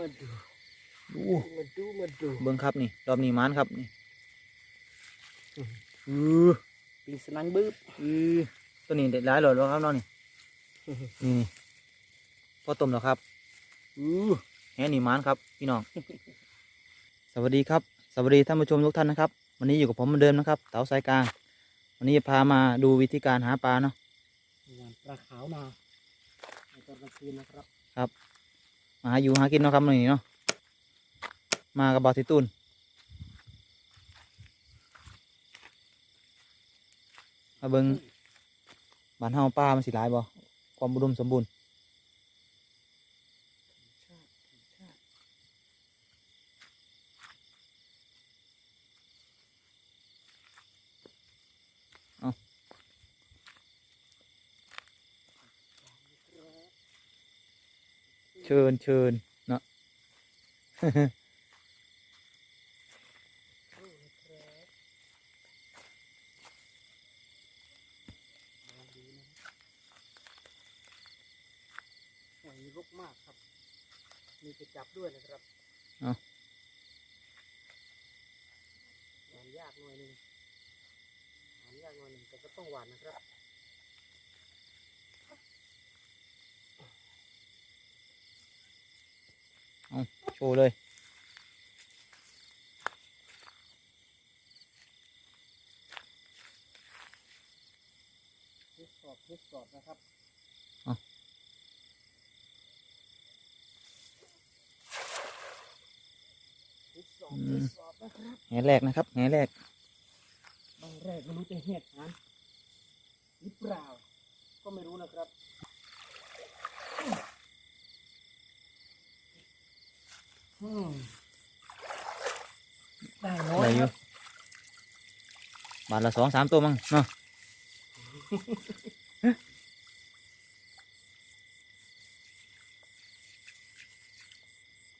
มาดูดูมาดูมาดูเบิ้งครับนี่รอบนี้หมันครับนี่อือปีสนังบึ้บอือตัวนี้เด็ดร้ายหลอดแล้วครับเน้องนี่นี่นี่พอต้มแล้วครับอือแหนี่หมันครับพี่น้องสวัสดีครับสวัสดีท่านผู้ชมทุกท่านนะครับ วันนี้อยู่กับผมเหมือนเดิมนะครับเต๋าสายกลาง วันนี้จะพามาดูวิธีการหาปลาเนาะงานปลาขาวนาในตอนกลางคืนนะครับ มาหาอยู่หากินเนาะครับนี่เนาะมากับบอสิตูนมาเบิงบ้านเฮาป้ามันสิหลายบ่ความบุดมสมบูรณ์ ชิญเชิญเนาะหอยรกมากครับ มีไปจับด้วยนะครับเอาหวานยากหน่อยหนึงหวานยากหน่อยหนึงแต่ก็ต้องหวานนะครับ โชว์เลยทดสอบทดสอบนะครับเอาทดสอบอืทมดสอบนะครับแหแรกนะครับแหแรกบางแรกไม่รู้จะเห็ดนั้นหรือเปล่า ก็ไม่รู้นะครับอืม ได้น้อยได้อคยู่รับบาทละสองสามตัวมั้งเนาะ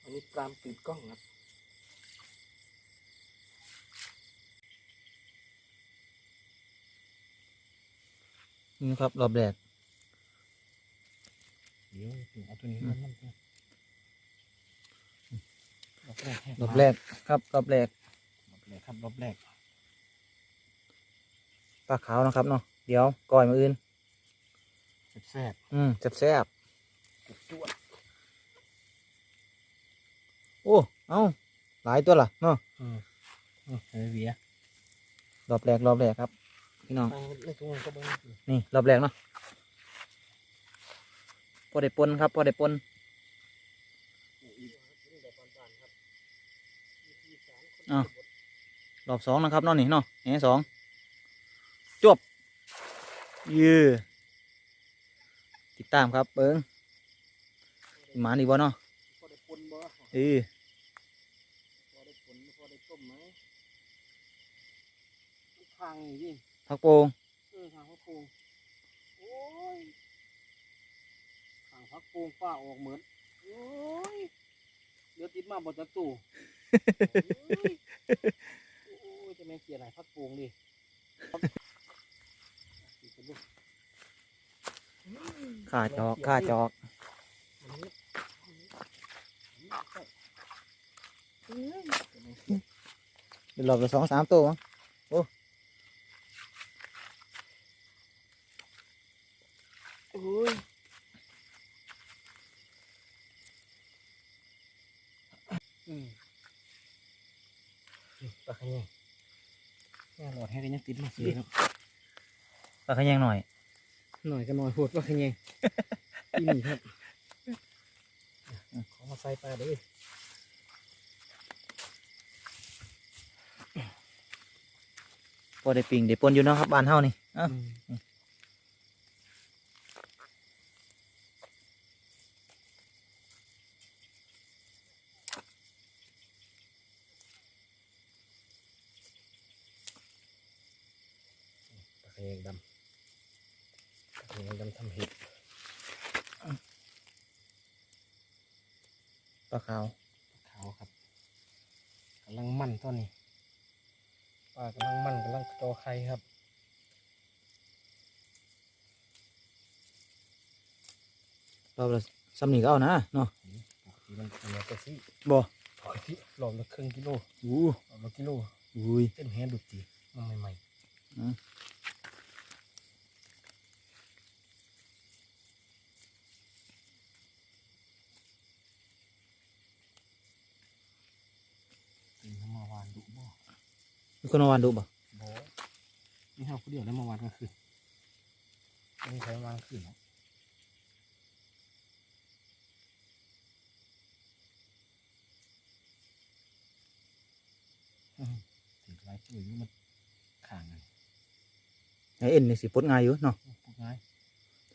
อันนี้ปลามติดกล้องครับนี่นะครับรอบแรกเดี๋ยวเอาตัวนี้มันมัน รอบแรกรอบแรกครับรอบแรกรอบแรกครับรอบแรกปลาขาวนะครับเนาะเดี๋ยวก่อยมาอื่นแซ่บอืมแซ่บๆจุดจวดๆโอ้เอ้าหลายตัวล่ะเนาะอืมอืมเฮ้ยเบียร์รอบแรกรอบแรกครับพี่น้องไปในถุงมันก็เบิ้งนี่รอบแรกเนาะพอได้ปนครับพอได้ปน อ้าวรอบสองนะครับเนาะนี่เนาะแหนสองจบยือติดตามครับเบิ้งหมาดีบ่เนาะพอได้ปนบ่เออพอได้ปนพอได้ต้มไหมทางนี่ดิพักโป่งเออทางพักปูงโอ้ยทางพักปูงป้าออกเหมือนโอ้ยเดี๋ยวติดมาบนตะตู่ โอ้ยจะไม่เกียร์ไหนพักปูงดิติดกันด้าจอกข่าจอกอันนี้อันนี้อันนี้ใส่เอ้ยจะไม่เกียร์เป็นรอบละสองสามตัวมั้งโอ้ยอืม ปลาขยงแม่หลอดให้กันยังติดมาสิครับปลาขยังหน่อย หน่อยก็หน่อยโหดปลาขยงที่นี่ครับขอมาใส่ปลาเด้วยพอได้ปิ่งได้ปนอยู่เนาะครับบ้านเฮานี่เอ้า ปลาขยงดำปลาขยงดำทำเห็ด ปลา ขาวขาวครับกำลังมันตอนนี้ปลากำลังมันกำลังโตไข่ครับรอบละซ้ำนี่ก็เอานะเนาะโอเคที่มันเหลือแต่สิบ่ปกติหลอมละครึ่งกิโลอู้หลอมละกิโลอุ้ยเต็มแฮดุดจีมันใหม่อืมๆเป็นมาวานดุบ่ มีคนมาวานดูบ่บ่นี่เราผู้เดียวได้มาวานกลางคืนไม่มีใครมาวานกลางคืนหรอกอืมถึงไรปุ๋ยมันข่างเลยไอเอ็นนี่สิปลดง่ายอยู่เนาะพวกง่าย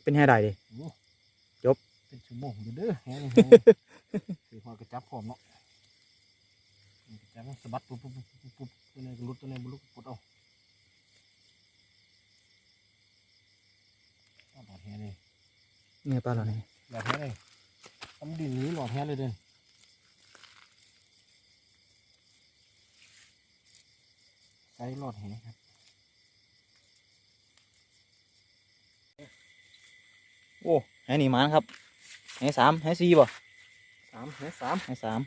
เป็นแห่ได้เดิ โอ้จบ เป็นชั่วโมงอยู่เด้อแฮนี่คือพอกระจับพร้อมเนาะ กระจับมันสะบัดปุ๊บปุ๊บปุ๊บปุ๊บปุ๊บตัวนี้ก็รุดตัวนี้บุรุษปลดเอาเอาหลอดแฮเลยเนี่ยปลาเหล่านี้หลอดแฮเลยทำดินนี้หลอดแฮเลยเด้อใช้หลอดแฮครับโอ้แห่นี่มันครับแห่สามแห่สี่บ่สามแฮสามแห่สาม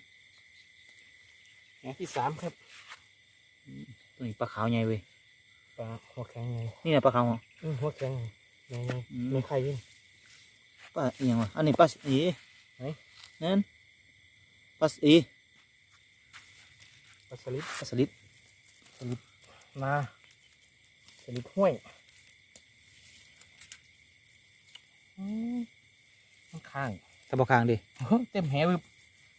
แฮที่สามครับตัวนี้ปลาขาวใหญ่เว้ยปลาหัวแข็งไงนี่แหละปลาขาวอืมหัวแข็งไงไงอืมไม่ไข่ยิ่งปลาอีหยังวะอันนี้ปลาอีไหนนั่นปลาอีปลาสลิดปลาสลิดสลิดนาสลิดห้วยอืมมันข้างตะบกคางดิเฮ้ยเต็มแหวึบ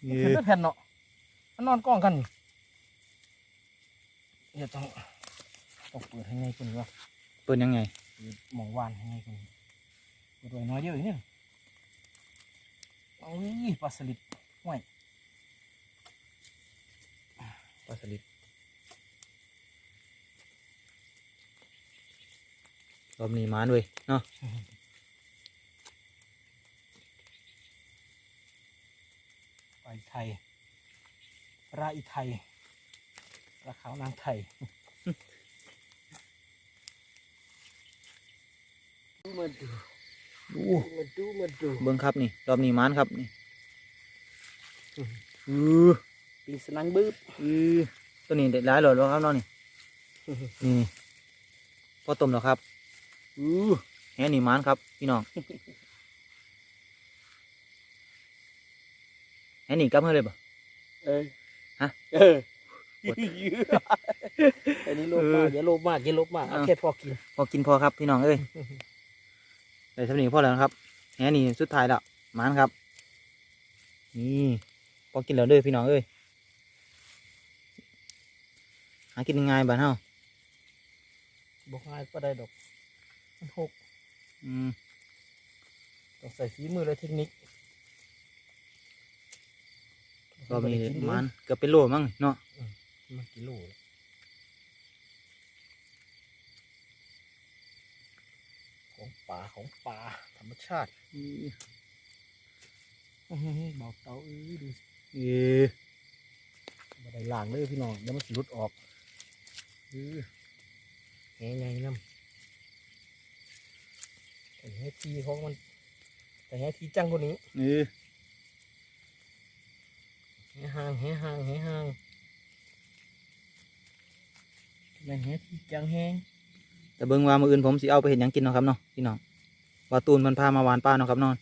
เอขึ้นอไปแผ่นเนาะ มันนอนกล้องกันเดี๋ยวต้องต้องเปิดให้ไงคนวะเปิดยังไงเปิดหมองวานให้ไงคนเปิดไว้น้อยเดียวอย่างนี้โอ้ยปลาสลิดห้วยปลาสลิดรอบนี้มันเว้ยเนาะปลาอีไทย ปลาอีไทยปลาขาวนางไทยดูมาดูโอ้มาดูมาดูเบิ้งครับนี่รอบนี้มันครับนี่อืมอือปีสนังบึ้บอือตัวนี้เด็ดร้ายหลอดแล้วครับเน้องนี่นี่พอต้มแล้วครับอือแห่นี่มันครับพี่น้องแห่นี่กลับมาเลยป่ะเออ ฮะ เอออันนี้โลภมากอย่าโลภมากอย่าโลภมากเอาเอาแค่พอกิน พอกินพอครับพี่น้องเอ้ยแต่สำนีพอแล้วนะครับแหนี่สุดท้ายแล้วมันครับ นี่พอกินแล้วเด้อพี่น้องเอ้ยหากินง่ายๆบ้านเฮาบอกง่ายก็ได้ดอกมันหกอืมต้องใส่ฝีมือและเทคนิค รอบนี้กิมันเกือบเป็นโลมั้งเนาะมันกิโลเลยของป่าของป่าธรรมชาติอืออื้อหือเบาเตาเอ้ยดูสิเออมาได้ล่างเลยพี่น้องเดี๋ยวมันสิหลุดออกเออแง่ไงน้ำแต่แง่ทีของมัน แต่แง่ทีจังกว่านี้เออแง่ ห่างแหห่างแหห่างมันแหจังแห้งแต่เบิ่งว่ามืออื่นผมสิเอาไปเห็นยังกินเนาะครับเนาะพี่น้องว่าตูนมันพามาหวานป้าเนาะครับเนาะ